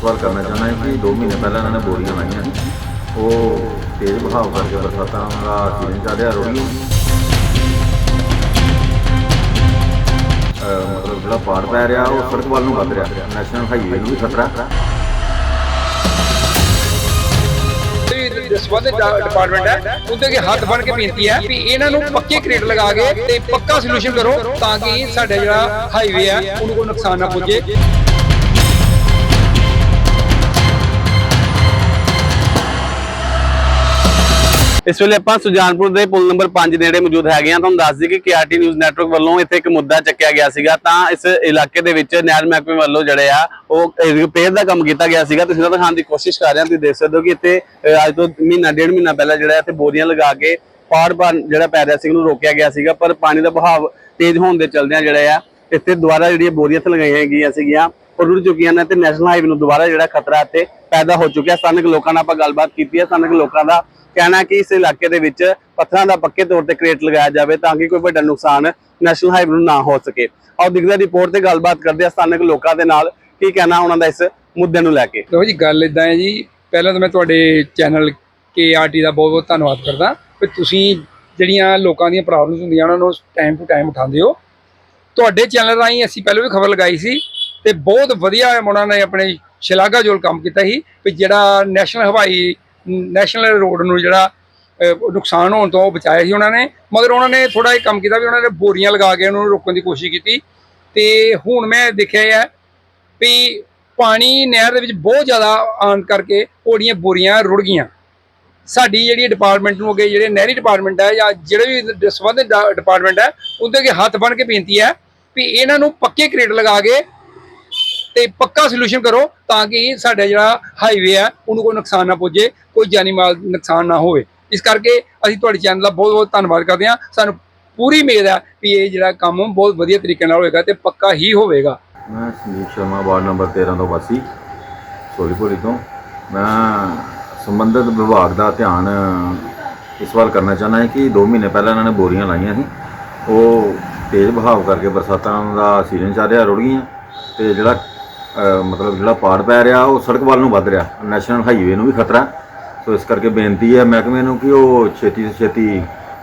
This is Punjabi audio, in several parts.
ਸਵਾਲ ਕਰਨਾ ਚਾਹੁੰਦਾ ਹਾਂ ਕਿ 2 ਮਹੀਨੇ ਪਹਿਲਾਂ ਇਹਨਾਂ ਨੇ ਬੋਰੀਆਂ ਲਾਈਆਂ। ਸੀ ਉਹ ਤੇਜ਼ ਬਹਾਵ ਕਰਕੇ ਬਰਸਾਤਾਂ ਦਾ ਸੀਜ਼ਨ ਚੱਲ ਰਿਹਾ, ਰੋੜੀ ਮਤਲਬ ਜਿਹੜਾ ਪਾੜ ਪੈ ਰਿਹਾ, ਉਹ ਸੜਕ ਵੱਲ ਨੂੰ ਵੱਧ ਰਿਹਾ। ਨੈਸ਼ਨਲ ਹਾਈਵੇ ਨੂੰ ਵੀ ਖਤਰਾ। ਤੇ ਡਿਪਾਰਟਮੈਂਟ ਹੈ, ਉਹਦੇ ਅੱਗੇ ਹੱਥ ਬਣ ਕੇ ਬੇਨਤੀ ਹੈ ਵੀ ਇਹਨਾਂ ਨੂੰ ਪੱਕੇ ਕ੍ਰੇਟ ਲਗਾ ਕੇ ਤੇ ਪੱਕਾ ਸੋਲੂਸ਼ਨ ਕਰੋ ਤਾਂ ਕਿ ਸਾਡਾ ਜਿਹੜਾ ਹਾਈਵੇ ਹੈ, ਉਹਨੂੰ ਕੋਈ ਨੁਕਸਾਨ ਨਾ ਪੁੱਜੇ ਇਸ ਵੇਲੇ ਆਪਾਂ ਸੁਜਾਨਪੁਰ ਦੇ ਪੁਲ ਨੰਬਰ 5 ਨੇੜੇ ਮੌਜੂਦ ਹੈਗੇ ਆ ਤੁਹਾਨੂੰ ਦੱਸ ਦਈਏ ਕਿ ਕੇਆਰਟੀ ਨਿਊਜ਼ ਨੈਟਵਰਕ ਵੱਲੋਂ ਇੱਥੇ ਇੱਕ ਮੁੱਦਾ ਚੱਕਿਆ ਗਿਆ ਸੀਗਾ। ਤਾਂ ਇਸ ਇਲਾਕੇ ਦੇ ਵਿੱਚ ਨਹਿਰ ਮਹਿਕਮੇ ਵੱਲੋਂ ਜਿਹੜੇ ਆ, ਉਹ ਰਿਪੇਅਰ ਦਾ ਕੰਮ ਕੀਤਾ ਗਿਆ ਸੀਗਾ। ਤੁਸੀਂ ਦਿਖਾਉਣ ਦੀ ਕੋਸ਼ਿਸ਼ ਕਰ ਰਹੇ ਹੋ, ਤੁਸੀਂ ਦੇਖ ਸਕਦੇ ਹੋ ਕਿ ਇੱਥੇ ਅੱਜ ਤੋਂ ਮਹੀਨਾ, ਡੇਢ ਮਹੀਨਾ ਪਹਿਲਾਂ ਜਿਹੜਾ ਇੱਥੇ ਬੋਰੀਆਂ ਲਗਾ ਕੇ ਪਾੜ ਬਣ ਜਿਹੜਾ ਪੈ ਰਿਹਾ ਸੀ, ਉਹਨੂੰ ਰੋਕਿਆ ਗਿਆ ਸੀਗਾ। ਪਰ ਪਾਣੀ ਦਾ ਬਹਾਵ ਤੇਜ਼ ਹੋਣ ਦੇ ਚਲਦਿਆਂ ਜਿਹੜਾ ਆ, ਇੱਥੇ ਦੁਬਾਰਾ ਜਿਹੜੀਆਂ ਬੋਰੀਆਂ ਇੱਥੇ ਲਗਾਈਆਂ ਗਈਆਂ ਸੀਗੀਆਂ। ਉਹ ਰੁੜ ਚੁੱਕੀਆਂ ਨੇ ਤੇ ਨੈਸ਼ਨਲ ਹਾਈਵੇ ਨੂੰ ਦੁਬਾਰਾ ਜਿਹੜਾ ਖਤਰਾ ਇੱਥੇ ਪੈਦਾ ਹੋ ਚੁੱਕਿਆ। ਸਥਾਨਕ ਲੋਕਾਂ ਨਾਲ ਆਪਾਂ ਗੱਲਬਾਤ ਕੀਤੀ ਹੈ। ਸਥਾਨਕ ਲੋਕਾਂ ਦਾ ਕਹਿਣਾ ਕਿ ਇਸ ਇਲਾਕੇ ਦੇ ਵਿੱਚ ਪੱਥਰਾਂ ਦਾ ਪੱਕੇ ਤੌਰ ਤੇ ਕ੍ਰੇਟ ਲਗਾਇਆ ਜਾਵੇ ਤਾਂ ਕਿ ਕੋਈ ਵੱਡਾ ਨੁਕਸਾਨ ਨੈਸ਼ਨਲ ਹਾਈਵੇ ਨੂੰ ਨਾ ਹੋ ਸਕੇ। ਆਓ ਦਿਖਦਾ ਰਿਪੋਰਟ ਤੇ ਗੱਲਬਾਤ ਕਰਦੇ ਹਾਂ ਸਥਾਨਕ ਲੋਕਾਂ ਦੇ ਨਾਲ ਕੀ ਕਹਿਣਾ ਉਹਨਾਂ ਦਾ ਇਸ ਮੁੱਦੇ ਨੂੰ ਲੈ ਕੇ। ਲੋ ਜੀ, ਗੱਲ ਇਦਾਂ ਹੈ ਜੀ। ਪਹਿਲਾਂ ਤਾਂ ਮੈਂ ਤੁਹਾਡੇ ਚੈਨਲ KRT ਦਾ ਬਹੁਤ ਬਹੁਤ ਧੰਨਵਾਦ ਕਰਦਾ। ਕਿ ਤੁਸੀਂ ਜਿਹੜੀਆਂ ਲੋਕਾਂ ਦੀਆਂ ਪ੍ਰੋਬਲਮਸ ਹੁੰਦੀਆਂ ਉਹਨਾਂ ਨੂੰ ਟਾਈਮ ਟੂ ਟਾਈਮ ਉਠਾਉਂਦੇ ਹੋ। ਤੁਹਾਡੇ ਚੈਨਲ ਰਾਹੀਂ ਅਸੀਂ ਪਹਿਲਾਂ ਵੀ ਖਬਰ ਲਗਾਈ ਸੀ ਤੇ ਬਹੁਤ ਵਧੀਆ ਉਹਨਾਂ ਨੇ ਆਪਣੇ ਸ਼ਲਾਘਾਯੋਗ ਕੰਮ ਕੀਤਾ ਸੀ ਵੀ ਜਿਹੜਾ ਨੈਸ਼ਨਲ ਹਵਾਈ, ਨੈਸ਼ਨਲ ਰੋਡ ਨੂੰ ਜਿਹੜਾ ਨੁਕਸਾਨ ਹੋਣ ਤੋਂ ਬਚਾਇਆ ਸੀ ਉਹਨਾਂ ਨੇ। ਮਗਰ ਉਹਨਾਂ ਨੇ ਥੋੜਾ ਇਹ ਕੰਮ ਕੀਤਾ ਵੀ ਉਹਨਾਂ ਨੇ ਬੋਰੀਆਂ ਲਗਾ ਕੇ ਉਹਨਾਂ ਨੂੰ ਰੋਕਣ ਦੀ ਕੋਸ਼ਿਸ਼ ਕੀਤੀ। ਤੇ ਹੁਣ ਮੈਂ ਦੇਖਿਆ ਹੈ ਵੀ ਪਾਣੀ ਨਹਿਰ ਦੇ ਵਿੱਚ ਬਹੁਤ ਜ਼ਿਆਦਾ ਆਉਣ ਕਰਕੇ ਉਹਦੀਆਂ ਬੋਰੀਆਂ ਰੁੜ ਗਈਆਂ। ਸਾਡੀ ਜਿਹੜੀ ਡਿਪਾਰਟਮੈਂਟ ਨੂੰ ਅੱਗੇ ਜਿਹੜੇ ਨਹਿਰੀ ਡਿਪਾਰਟਮੈਂਟ ਹੈ ਜਾਂ ਜਿਹੜੇ ਵੀ ਸੰਬੰਧਿਤ ਡਿਪਾਰਟਮੈਂਟ ਹੈ, ਉਹਦੇ ਅੱਗੇ ਹੱਥ ਬਣ ਕੇ ਬੇਨਤੀ ਹੈ ਵੀ ਇਹਨਾਂ ਨੂੰ ਪੱਕੇ ਕ੍ਰੇਟ ਲਗਾ ਕੇ ਤੇ ਪੱਕਾ ਸੋਲੂਸ਼ਨ ਕਰੋ ਤਾਂ ਕਿ ਸਾਡਾ ਜਿਹੜਾ ਹਾਈਵੇ ਹੈ ਉਹਨੂੰ ਕੋਈ ਨੁਕਸਾਨ ਨਾ ਪੁੱਜੇ, ਕੋਈ ਜਾਨੀ ਮਾਲ ਨੁਕਸਾਨ ਨਾ ਹੋਵੇ। ਇਸ ਕਰਕੇ ਅਸੀਂ ਤੁਹਾਡੇ ਚੈਨਲ ਦਾ ਬਹੁਤ ਬਹੁਤ ਧੰਨਵਾਦ ਕਰਦੇ ਹਾਂ। ਸਾਨੂੰ ਪੂਰੀ ਉਮੀਦ ਹੈ ਵੀ ਇਹ ਜਿਹੜਾ ਕੰਮ ਬਹੁਤ ਵਧੀਆ ਤਰੀਕੇ ਨਾਲ ਹੋਏਗਾ ਤੇ ਪੱਕਾ ਹੀ ਹੋਵੇਗਾ। ਮੈਂ ਸੰਜੀਵ ਸ਼ਰਮਾ, ਵਾਰਡ ਨੰਬਰ 13 ਤੋਂ ਵਾਸੀ, ਸੋਲੀਪੁਰੀ ਤੋਂ। ਮੈਂ ਸੰਬੰਧਿਤ ਵਿਭਾਗ ਦਾ ਧਿਆਨ, ਇਸ ਵਾਰ ਕਰਨਾ ਚਾਹੁੰਦਾ ਹਾਂ ਕਿ 2 ਮਹੀਨੇ ਪਹਿਲਾਂ ਇਹਨਾਂ ਨੇ ਬੋਰੀਆਂ ਲਾਈਆਂ ਸੀ। ਉਹ ਤੇਜ਼ ਬਹਾਵ ਕਰਕੇ ਬਰਸਾਤਾਂ ਦਾ ਸੀਜ਼ਨ ਚੱਲ ਰਿਹਾ, ਰੁੜ ਗਈਆਂ। ਤੇ ਜਿਹੜਾ ਮਤਲਬ ਜਿਹੜਾ ਪਾੜ ਪੈ ਰਿਹਾ, ਉਹ ਸੜਕ ਵੱਲ ਨੂੰ ਵੱਧ ਰਿਹਾ। ਨੈਸ਼ਨਲ ਹਾਈਵੇ ਨੂੰ ਵੀ ਖਤਰਾ। ਸੋ ਇਸ ਕਰਕੇ ਬੇਨਤੀ ਹੈ ਮਹਿਕਮੇ ਨੂੰ ਕਿ ਉਹ ਛੇਤੀ ਤੋਂ ਛੇਤੀ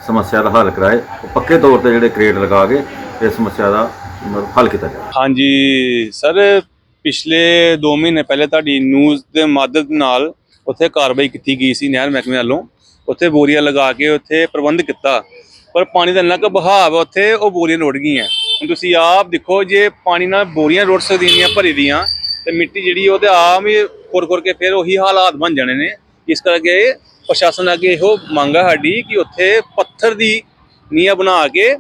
ਸਮੱਸਿਆ ਦਾ ਹੱਲ ਕਰਾਏ। ਉਹ ਪੱਕੇ ਤੌਰ ਤੇ ਜਿਹੜੇ ਕ੍ਰੇਟ ਲਗਾ ਕੇ ਇਸ ਸਮੱਸਿਆ ਦਾ ਮਤਲਬ ਹੱਲ ਕੀਤਾ ਜਾਵੇ। ਹਾਂਜੀ, ਸਰ, ਪਿਛਲੇ 2 ਮਹੀਨੇ ਪਹਿਲੇ ਤੁਹਾਡੀ ਨਿਊਜ਼ ਦੇ ਮਦਦ ਨਾਲ ਉੱਥੇ ਕਾਰਵਾਈ ਕੀਤੀ ਗਈ ਸੀ ਨਹਿਰ ਮਹਿਕਮੇ ਵੱਲੋਂ। ਉੱਥੇ ਬੋਰੀਆਂ ਲਗਾ ਕੇ ਉੱਥੇ ਪ੍ਰਬੰਧ ਕੀਤਾ। ਪਰ ਪਾਣੀ ਦਾ ਇੰਨਾ ਕੁ ਬਹਾਵ ਹੈ ਉੱਥੇ ਉਹ ਬੋਰੀਆਂ ਰੁੜ ਗਈਆਂ। ਹੁਣ ਤੁਸੀਂ ਆਪ ਦੇਖੋ ਜੇ ਪਾਣੀ ਨਾਲ ਬੋਰੀਆਂ ਰੁੜ ਸਕਦੀਆਂ ਭਰੀ ਦੀਆਂ, ਤੇ ਮਿੱਟੀ ਜਿਹੜੀ ਉਹ ਤੇ ਆਮ ਹੀ ਖੁਰ ਖੁਰ ਕੇ ਫਿਰ ਉਹੀ ਹਾਲਾਤ ਬਣ ਜਾਣੇ ਨੇ। ਇਸ ਕਰਕੇ ਪ੍ਰਸ਼ਾਸਨ ਅੱਗੇ ਇਹੋ ਮੰਗ ਹੈ ਸਾਡੀ ਕਿ ਉੱਥੇ ਪੱਥਰ ਦੀ ਨੀਹਾਂ ਬਣਾ ਕੇ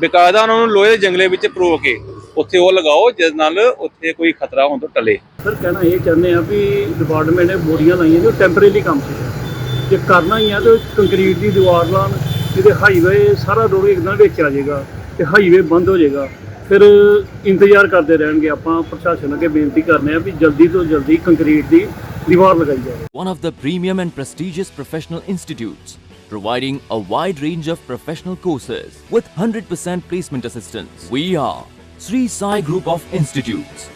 ਬਕਾਇਦਾ ਉਹਨਾਂ ਨੂੰ ਲੋਹੇ ਦੇ ਜੰਗਲੇ ਵਿੱਚ ਪਰੋ ਕੇ ਉੱਥੇ ਉਹ ਲਗਾਓ, ਜਿਸ ਨਾਲ ਉੱਥੇ ਕੋਈ ਖਤਰਾ ਹੋਣ ਤੋਂ ਟਲੇ। ਸਰ, ਕਹਿਣਾ ਇਹ ਚਾਹੁੰਦੇ ਆ ਵੀ ਡਿਪਾਰਟਮੈਂਟ ਨੇ ਬੋਰੀਆਂ ਲਾਈਆਂ ਨੇ ਉਹ ਟੈਂਪਰੇਰੀ ਕੰਮ ਸੀ। ਜੇ ਕਰਨਾ ਹੀ ਆ ਤੇ ਕੰਕਰੀਟ ਦੀ ਦੀਵਾਰ ਲਾਉਣ ਜਿਹਦੇ ਹਾਈਵੇ ਸਾਰਾ ਰੋਡ ਇੱਕਦਮ ਵਿੱਚ ਆ ਜਾਏਗਾ। ਤੇ ਹਾਈਵੇ ਬੰਦ ਹੋ ਜਾਏਗਾ ਫਿਰ ਇੰਤਜ਼ਾਰ ਕਰਦੇ ਰਹਿਣਗੇ ਆਪਾਂ ਪ੍ਰਸ਼ਾਸਨ ਅੱਗੇ ਬੇਨਤੀ ਕਰਨੇ ਆ ਵੀ ਜਲਦੀ ਤੋਂ ਜਲਦੀ ਕੰਕਰੀਟ ਦੀ ਦੀਵਾਰ ਲਗਾਈ ਜਾਵੇ one of the premium and prestigious professional institutes, providing a wide range of professional courses with 100% placement assistance. We are Sri Sai Group of Institutes,